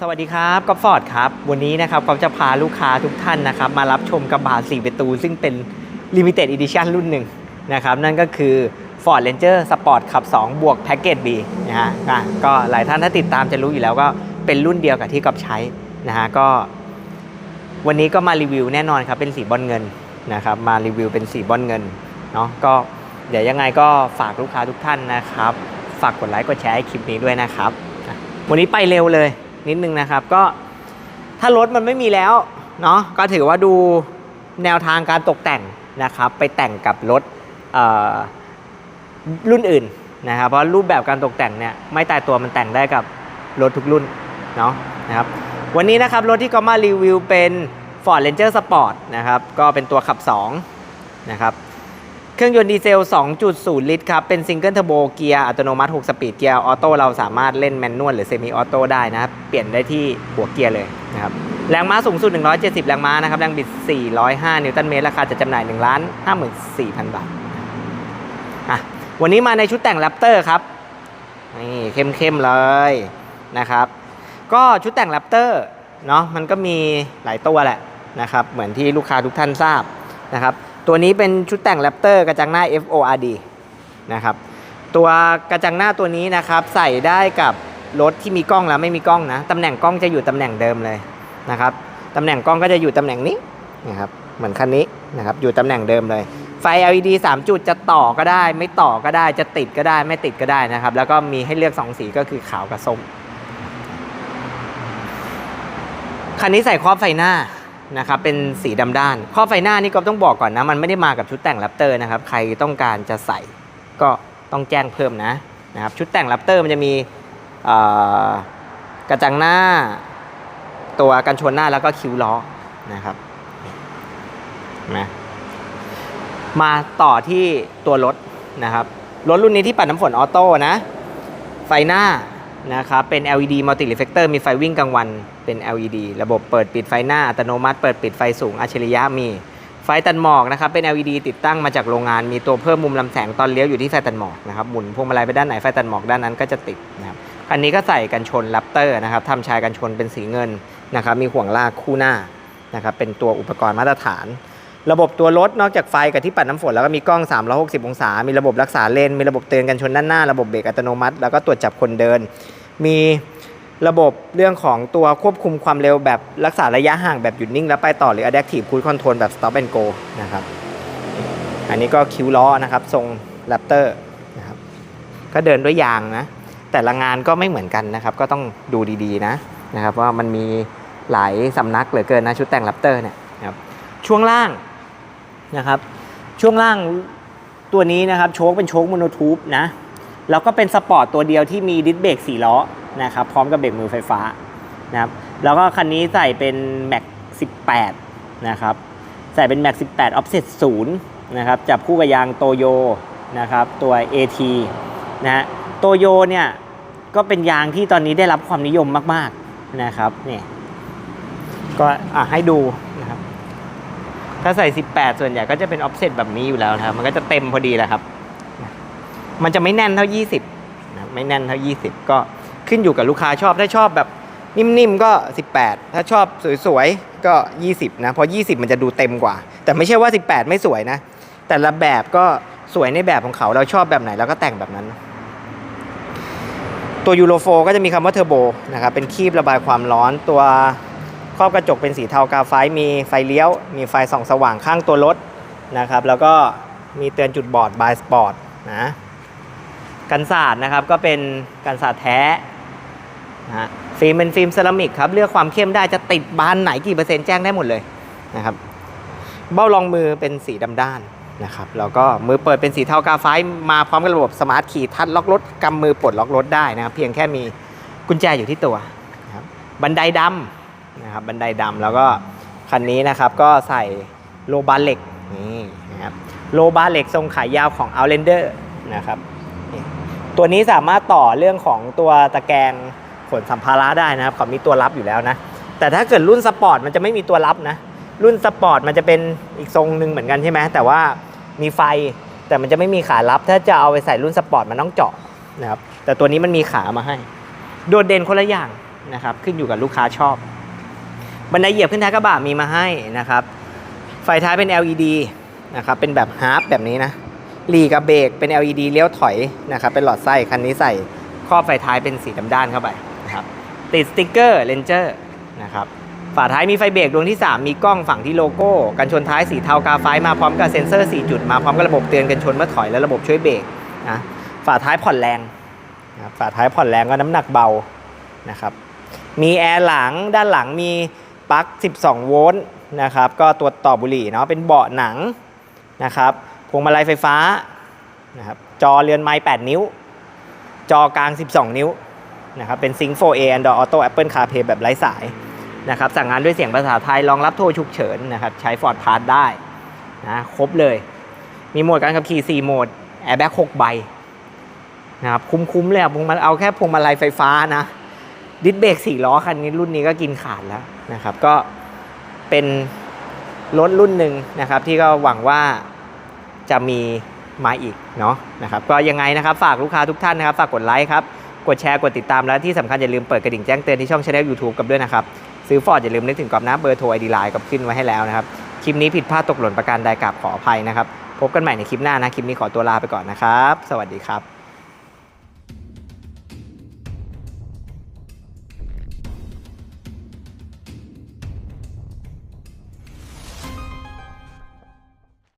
สวัสดีครับกอฟฟอร์ดครับ วันนี้นะครับกอฟจะพาลูกค้าทุกท่านนะครับ มารับชมกระบะ4ประตู ซึ่งเป็น Limited Edition รุ่นหนึ่งนะครับ นั่นก็คือ Ford Ranger Sport ขับ 2 บวก Package B นะฮะก็หลายท่านถ้าติดตามจะรู้อยู่แล้วก็เป็นรุ่นเดียวกับที่กอฟใช้นะฮะก็ วันนี้ก็มารีวิวแน่นอนครับเป็นสีบอลเงินนะครับมารีวิวเป็นสีบอลเงินเนาะก็เดี๋ยวยังไงก็ฝากลูกค้าทุกท่านนะครับ ฝากกดไลค์กดแชร์ให้คลิปนี้ด้วยนะครับ วันนี้ไปเร็วเลย นิดนึงนะครับ ก็ถ้ารถมันไม่มีแล้วเนาะก็ถือว่าดูแนวทางการตกแต่งนะครับ ไปแต่งกับรถรุ่นอื่นนะครับเพราะรูปแบบการตกแต่งเนี่ยไม่ตายตัวมันแต่งได้กับรถทุกรุ่นเนาะนะครับวันนี้นะครับรถที่ก็มารีวิวเป็น Ford Ranger Sport นะครับก็เป็นตัวขับ2นะครับ เครื่องยนต์ดีเซล 2.0 ลิตรครับ เป็นซิงเกิลเทอร์โบเกียร์อัตโนมัติ 6 สปีดเกียร์ออโต้เราสามารถเล่นแมนนวลหรือเซมิออโต้ได้นะครับ เปลี่ยนได้ที่หัวเกียร์เลยนะครับ แรงม้าสูงสุด 170 แรงม้านะครับ แรงบิด 405 นิวตันเมตร ราคาจะจำหน่าย1ล้าน54,000 บาทอะวันนี้มาในชุดแต่งแรปเตอร์ครับ นี่เข้มๆเลยนะครับ ก็ชุดแต่งแรปเตอร์เนาะ มันก็มีหลายตัวแหละนะครับ เหมือนที่ลูกค้าทุกท่านทราบนะครับ ตัวนี้เป็นชุดแต่งแรปเตอร์กระจังหน้า FORD นะครับตัวกระจังหน้าตัวนี้นะครับใส่ได้กับรถที่มีกล้องแล้วไม่มีกล้องนะตำแหน่งกล้องจะอยู่ตำแหน่งเดิมเลยนะครับตำแหน่งกล้องก็จะอยู่ตำแหน่งนี้นะครับเหมือนคันนี้นะครับอยู่ตำแหน่งเดิมเลย ไฟ LED 3 จุดจะต่อก็ได้ ไม่ต่อก็ได้จะติดก็ได้ไม่ติดก็ได้นะครับ แล้วก็มีให้เลือก 2 สีก็คือขาวกับส้มคันนี้ใส่ครอบไฟหน้า นะครับเป็นสีดำด้านครอไฟหน้านี่ก็ต้องบอกก่อนนะ มันไม่ได้มากับชุดแต่งแรปเตอร์นะครับ ใครต้องการจะใส่ก็ต้องแจ้งเพิ่มนะนะครับชุดแต่งแรปเตอร์มันจะมีกระจังหน้า ตัวกันชนหน้าแล้วก็คิ้วล้อนะครับนะมาต่อที่ตัวรถนะครับรถรุ่นนี้ที่ปัดน้ำฝนออโต้นะ ไฟหน้า นะครับ เป็น LED multi reflector มีไฟวิ่งกลางวัน เป็น LED ระบบเปิดปิดไฟหน้าอัตโนมัติ เปิดปิดไฟสูงอัจฉริยะมี ไฟตัดหมอกนะครับ เป็น LED ติดตั้งมาจากโรงงาน มีตัวเพิ่มมุมลำแสงตอนเลี้ยวอยู่ที่ไฟตัดหมอกนะครับ หมุนพวงมาลัยไปด้านไหนไฟตัดหมอกด้านนั้นก็จะติดนะครับคันนี้ก็ใส่กันชนแรปเตอร์นะครับทำชายกันชนเป็นสีเงินนะครับ มีห่วงลากคู่หน้านะครับ เป็นตัวอุปกรณ์มาตรฐาน ระบบตัวรถนอกจากไฟกับที่ปัดน้ำฝนแล้วก็มีกล้อง 360 องศา มีระบบรักษาเลน มีระบบเตือนกันชนด้านหน้า ระบบเบรกอัตโนมัติ แล้วก็ตรวจจับคนเดิน มีระบบเรื่องของตัวควบคุมความเร็วแบบรักษาระยะห่างแบบหยุดนิ่ง แล้วไปต่อหรือ adaptive cruise control แบบ stop and go นะครับ อันนี้ก็คิ้วล้อนะครับ ทรงแรปเตอร์นะครับ ก็เดินด้วยยางนะ แต่ละงานก็ไม่เหมือนกันนะครับ ก็ต้องดูดีๆนะนะครับว่ามันมีหลายสำนักเหลือเกินนะชุดแต่งแรปเตอร์เนี่ยนะครับช่วงล่าง นะครับ ช่วงล่างตัวนี้นะครับโชคเป็นโชคโมโนทูบนะแล้วก็เป็นสปอร์ตตัวเดียวที่มีดิสเบรก4ล้อนะครับพร้อมกับเบรกมือไฟฟ้านะครับแล้วก็คันนี้ใส่เป็นแม็ก18นะครับใส่เป็นแม็ก18 offset 0นะครับจับคู่กับยางโตโยนะครับตัว AT นะฮะโตโยเนี่ยก็เป็นยางที่ตอนนี้ได้รับความนิยมมากๆนะครับนี่ก็อะให้ดู ถ้าใส่ 18 ส่วนใหญ่ก็จะเป็นออฟเซตแบบนี้อยู่แล้วนะครับ มันก็จะเต็มพอดีแหละครับ มันจะไม่แน่นเท่า 20นะไม่แน่นเท่า 20 ก็ขึ้นอยู่กับลูกค้าชอบ ถ้าชอบแบบนิ่มๆก็ 18 ถ้าชอบสวยๆก็ 20 นะ เพราะ 20 มันจะดูเต็มกว่า แต่ไม่ใช่ว่า 18 ไม่สวยนะ แต่ละแบบก็สวยในแบบของเขา เราชอบแบบไหนเราก็แต่งแบบนั้น ตัวยูโรโฟก็จะมีคำว่าเทอร์โบนะครับ เป็นคีบระบายความร้อนตัว ครอบกระจกเป็นสีเทากาไฟมีไฟเลี้ยว มีไฟส่องสว่างข้างตัวรถนะครับ แล้วก็มีเตือนจุดบอดบายสปอร์ตนะกันศาสตร์นะครับก็เป็นกันศาสตร์แท้นะฮะฟิล์มเป็นฟิล์มเซรามิกครับเลือกความเข้มได้จะติดบานไหนกี่เปอร์เซ็นต์แจ้งได้หมดเลยนะครับเบ้ารองมือเป็นสีดำด้านนะครับแล้วก็มือเปิดเป็นสีเทากาไฟมาพร้อมกับระบบสมาร์ทคีย์ทัชล็อกรถกำมือปลดล็อกรถได้นะครับเพียงแค่มีกุญแจอยู่ที่ตัวนะครับบันไดดำ นะครับบันไดดำแล้วก็คันนี้นะครับก็ใส่โลบาร์เหล็กนี่นะครับโลบาร์เหล็กทรงขายาวของ Outlander นะครับตัวนี้สามารถต่อเรื่องของตัวตะแกรงขนสัมภาระได้นะครับเขามีตัวรับอยู่แล้วนะ แต่ถ้าเกิดรุ่นสปอร์ตมันจะไม่มีตัวรับนะ รุ่นสปอร์ตมันจะเป็นอีกทรงหนึ่งเหมือนกันใช่ไหมแต่ว่ามีไฟแต่มันจะไม่มีขารับ ถ้าจะเอาไปใส่รุ่นสปอร์ตมันต้องเจาะนะครับแต่ตัวนี้มันมีขามาให้ โดดเด่นคนละอย่างนะครับขึ้นอยู่กับลูกค้าชอบ บันไดเหยียบขึ้นท้ายกระบะมีมาให้นะครับ ไฟท้ายเป็น LED นะครับเป็นแบบฮาร์ปแบบนี้นะลีกับเบรกเป็น LED เลี้ยวถอยนะครับเป็นหลอดไส้คันนี้ใส่ครอบไฟท้ายเป็นสีดำด้านเข้าไปนะครับติดสติ๊กเกอร์เลนเจอร์นะครับฝาท้ายมีไฟเบรกดวงที่ 3 มีกล้องฝั่งที่โลโก้ กันชนท้ายสีเทากาไฟมาพร้อมกับเซ็นเซอร์ 4 จุดมาพร้อมกับระบบเตือนกันชนเมื่อถอยและระบบช่วยเบรกนะฝาท้ายผ่อนแรงนะครับฝาท้ายผ่อนแรงก็น้ำหนักเบานะครับมีแอร์หลังด้านหลังมี ปลั๊ก 12 โวลต์นะครับ ก็ตัวต่อบุหรี่เนาะเป็นเบาะหนังนะครับพวงมาลัยไฟฟ้านะครับจอเรือนไม้ 8 นิ้ว จอกลาง 12 นิ้วนะครับเป็น Sync 4A Android Auto Apple CarPlay แบบไร้สายนะครับสั่งงานด้วยเสียงภาษาไทยรองรับโทรฉุกเฉินนะครับใช้ Ford Pass ได้นะครบเลย มีโหมดการขับขี่ 4 โหมด Airbag 6ใบนะครับคุ้มๆเลยอะพวงมาเอาแค่พวงมาลัยไฟฟ้านะ ดิสเบรกสี่ล้อคันนี้รุ่นนี้ก็กินขาดแล้วนะครับ ก็เป็นรถรุ่นหนึ่งนะครับ ที่ก็หวังว่าจะมีมาอีกเนาะนะครับ ก็ยังไงนะครับฝากลูกค้าทุกท่านนะครับ ฝากกดไลค์ครับ กดแชร์กดติดตามแล้วที่สำคัญอย่าลืมเปิดกระดิ่งแจ้งเตือนที่ช่องช anel YouTube กับด้วยนะครับ ซื้อฟอร์ดอย่าลืมนึกถึงกรอบนะเบอร์โทรไอดีไลน์กับขึ้นไว้ให้แล้วนะครับ คลิปนี้ผิดพลาดตกหล่นประการใดกราบขออภัยนะครับ พบกันใหม่ในคลิปหน้านะ คลิปนี้ขอตัวลาไปก่อนนะครับ สวัสดีครับ